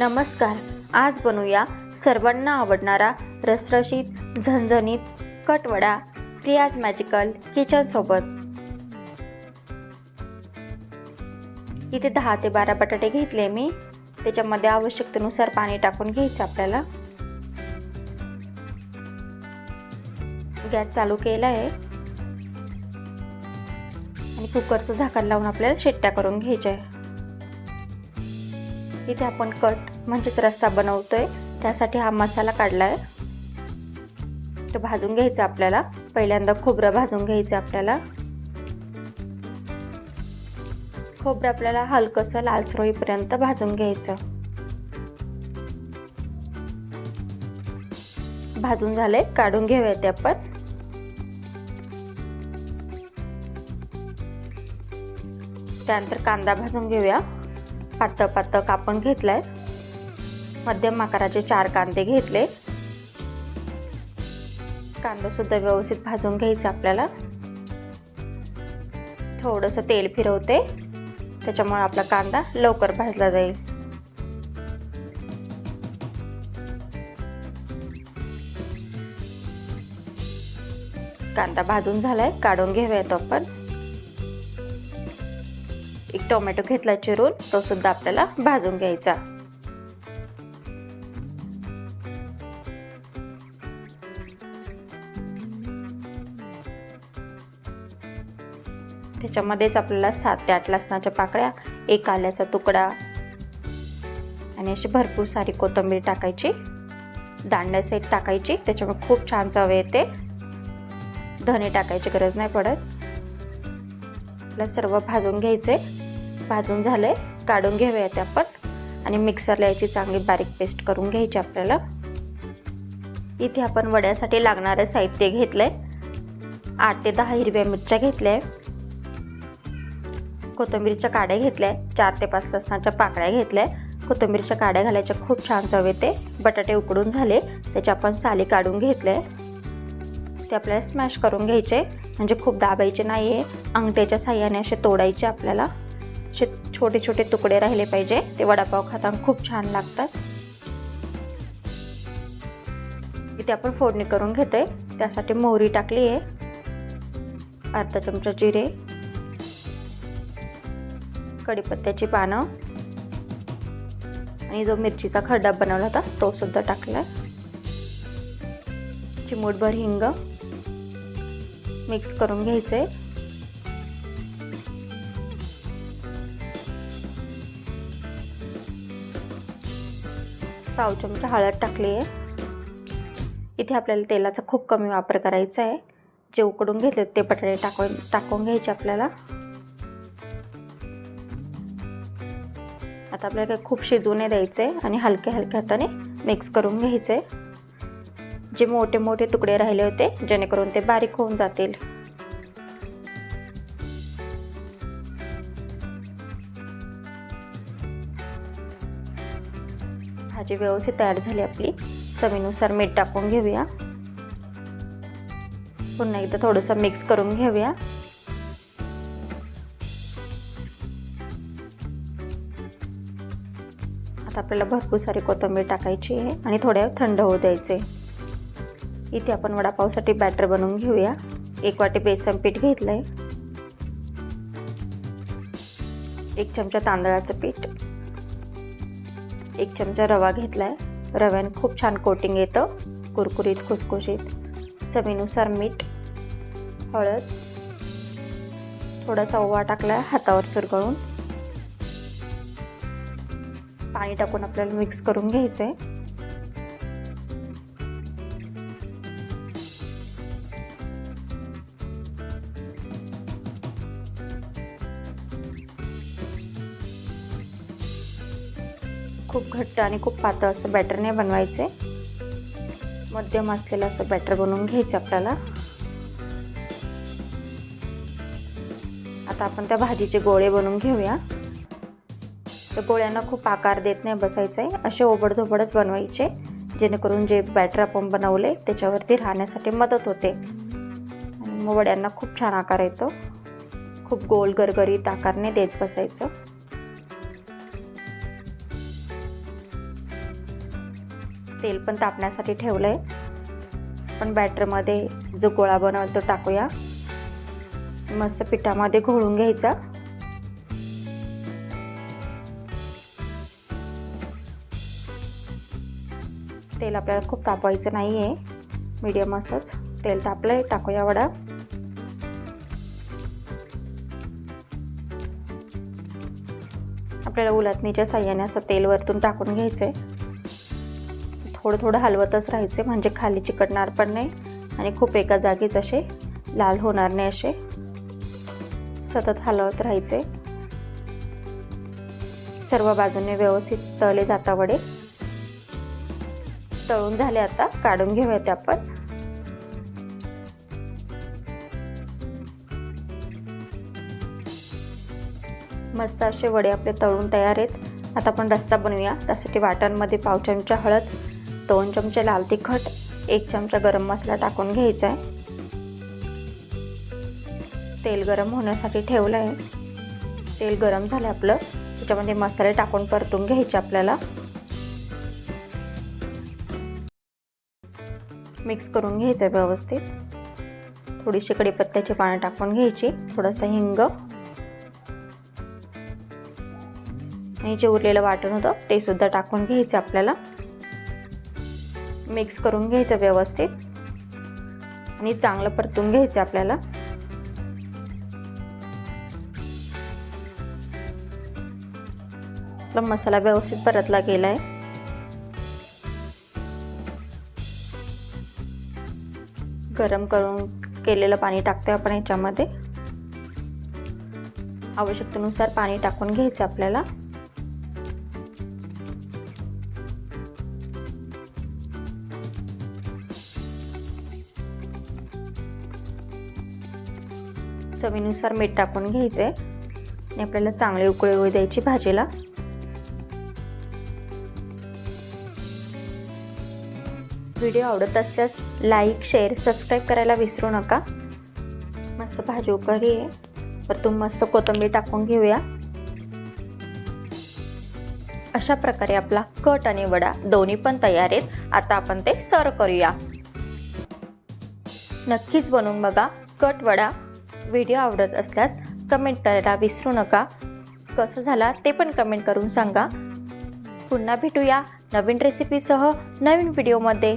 नमस्कार. आज बनवूया सर्वांना आवडणारा रसरशीत झणझणीत कटवडा प्रियाज मॅजिकल किचनसोबत इथे दहा ते बारा बटाटे घेतले मी. त्याच्यामध्ये आवश्यकतेनुसार पाणी टाकून घ्यायचं आपल्याला. गॅस चालू केला आहे आणि कुकरचं झाकण लावून आपल्याला शिट्ट्या करून घ्यायच्या आहे. तिथे आपण कट म्हणजेच रस्सा बनवतो आहे त्यासाठी हा मसाला काढला आहे तो भाजून घ्यायचा आपल्याला. पहिल्यांदा खोबरं भाजून घ्यायचं आपल्याला. खोबरं आपल्याला हलकंसं लालसर होईपर्यंत भाजून घ्यायचं. भाजून झाले काढून घेऊया ते आपण. त्यानंतर कांदा भाजून घेऊया. पातळ पातळ कापून आहे मध्यम आकाराचे चार कांदे घेतले. कांदासुद्धा व्यवस्थित भाजून घ्यायचा आपल्याला. थोडंसं तेल फिरवते. त्याच्यामुळे आपला कांदा लवकर भाजला जाईल. कांदा भाजून झालाय काढून घेऊया तो आपण. एक टोमॅटो घेतला चिरून तो सुद्धा आपल्याला भाजून घ्यायचा. त्याच्यामध्येच आपल्याला सात ते आठ लसणाच्या पाकळ्या एक आल्याचा तुकडा आणि अशी भरपूर सारी कोथिंबीर टाकायची. दांड्या सेट टाकायची त्याच्यामुळे खूप छान चव येते. धने टाकायची गरज नाही पडत. आपलं सर्व भाजून घ्यायचे. भाजून झालं आहे काढून घेऊया ते आपण. आणि मिक्सरला याची चांगली बारीक पेस्ट करून घ्यायची आपल्याला. इथे आपण वड्यासाठी लागणारं साहित्य घेतलं आहे आठ ते दहा हिरव्या मिरच्या घेतल्या कोथंबीरच्या काड्या घेतल्या चार ते पाच लसणाच्या पाकळ्या घेतल्या कोथिंबीरच्या काड्या घालायच्या खूप छान चव येते. बटाटे उकडून झाले. त्याच्या आपण साली काढून घेतले. ते आपल्याला स्मॅश करून घ्यायचे. म्हणजे खूप दाबायचे नाही आहे अंगठ्याच्या साह्याने असे तोडायचे आपल्याला. छोटे छोटे तुकडे राहिले पाहिजे. ते वडापाव खाताना खूप छान लागतात. इथे आपण फोडणी करून घेतोय. त्यासाठी मोहरी टाकली आहे. अर्धा चमचा जिरे. कढीपत्त्याची पानं. आणि जो मिरचीचा खड्डा बनवला होता तो सुद्धा टाकला चिमूटभर हिंग. मिक्स करून घ्यायचे पाव चमचा हळद टाकली आहे. इथे आपल्याला तेलाचा खूप कमी वापर करायचा आहे. जे उकडून घेतले ते बटाटे टाकून टाकून घ्यायचे आपल्याला. आता आपल्याला काही खूप शिजू नये द्यायचे आणि हलक्या हलक्या हाताने मिक्स करून घ्यायचे जे मोठे मोठे तुकडे राहिले होते जेणेकरून ते बारीक होऊन जातील. भाजी व्यवस्थित तयार झाली आपली. चवीनुसार मीठ टाकून घेऊया. पुन्हा एकदा थोडंसं मिक्स करून घेऊया. आता आपल्याला भरपूर सारी कोथिंबीर टाकायची आहे आणि थोड्या थंड होऊ द्यायचे. इथे आपण वडापावसाठी बॅटर बनवून घेऊया. एक वाटी बेसन पीठ घेतलं आहे एक चमचा तांदळाचं पीठ. एक चमचा रवा घेतला आहे रव्याने खूप छान कोटिंग येतं. कुरकुरीत खुसखुशीत. चवीनुसार मीठ हळद थोडासा ओवा टाकला आहे हातावर चुरगळून. पाणी टाकून आपल्याला मिक्स करून घ्यायचं आहे खूप घट्ट आणि खूप पातळ असं बॅटर नाही बनवायचे. मध्यम असलेलं असं बॅटर बनवून घ्यायचं आपल्याला. आता आपण त्या भाजीचे गोळे बनवून घेऊया. तर गोळ्यांना खूप आकार देत नाही बसायचं आहे असे ओबडधोबडच बनवायचे जेणेकरून जे बॅटर आपण बनवले त्याच्यावरती राहण्यासाठी मदत होते. आणि मग वड्यांना खूप छान आकार येतो. खूप गोल गरगरीत आकारने देत बसायचं. तेल पण तापण्यासाठी ठेवलं आहे पण बॅटरमध्ये जो गोळा बनवतो तो टाकूया. मस्त पिठामध्ये घोळून घ्यायचा. तेल आपल्याला खूप तापवायचं नाही आहे मीडियम असंच. तेल तापलं आहे टाकूया वडा. आपल्याला उलटणीच्या साह्याने असं तेल वरतून टाकून घ्यायचं आहे थोडं थोडं हलवतच राहायचे म्हणजे खाली चिकटणार पण नाही आणि खूप एका जागीच असे लाल होणार नाही असे. सतत हलवत राहायचे. सर्व बाजूने व्यवस्थित तळले जाता वडे. तळून झाले आता काढून घेऊयात आपण. मस्त असे वडे आपले तळून तयार आहेत. आता आपण रस्सा बनवूया त्यासाठी वाटांमध्ये पाव चमचा हळद दोन चमचे लाल तिखट एक चमचा गरम मसाला टाकून घ्यायचा आहे तेल गरम होण्यासाठी ठेवलं आहे तेल गरम झालं आपलं त्याच्यामध्ये मसाले टाकून परतून घ्यायचे आपल्याला. मिक्स करून घ्यायचं आहे व्यवस्थित. थोडीशी कढीपत्त्याची पानं टाकून घ्यायची थोडंसं हिंग. आणि जे उरलेलं वाटण होतं ते सुद्धा टाकून घ्यायचं आपल्याला. मिक्स करून घ्यायचं व्यवस्थित. आणि चांगलं परतून घ्यायचं आपल्याला. आपला मसाला व्यवस्थित परतला गेला आहे गरम करून केलेलं पाणी टाकतोय आपण याच्यामध्ये. आवश्यकतेनुसार पाणी टाकून घ्यायचं आपल्याला. चवीनुसार मीठ टाकून घ्यायचं आहे आणि आपल्याला चांगले उकळी होऊ द्यायची भाजीला. व्हिडिओ आवडत असल्यास लाईक शेअर सबस्क्राईब करायला विसरू नका. मस्त भाजी उकळली आहे. परतून मस्त कोथिंबीर टाकून घेऊया. अशा प्रकारे आपला कट आणि वडा दोन्ही पण तयार आहेत. आता आपण ते सर्व करूया. नक्कीच बनवून बघा कट वडा. व्हिडिओ आवडत असल्यास कमेंट करायला विसरू नका. कसं झाला ते पण कमेंट करून सांगा. पुन्हा भेटूया नवीन रेसिपीसह नवीन व्हिडिओमध्ये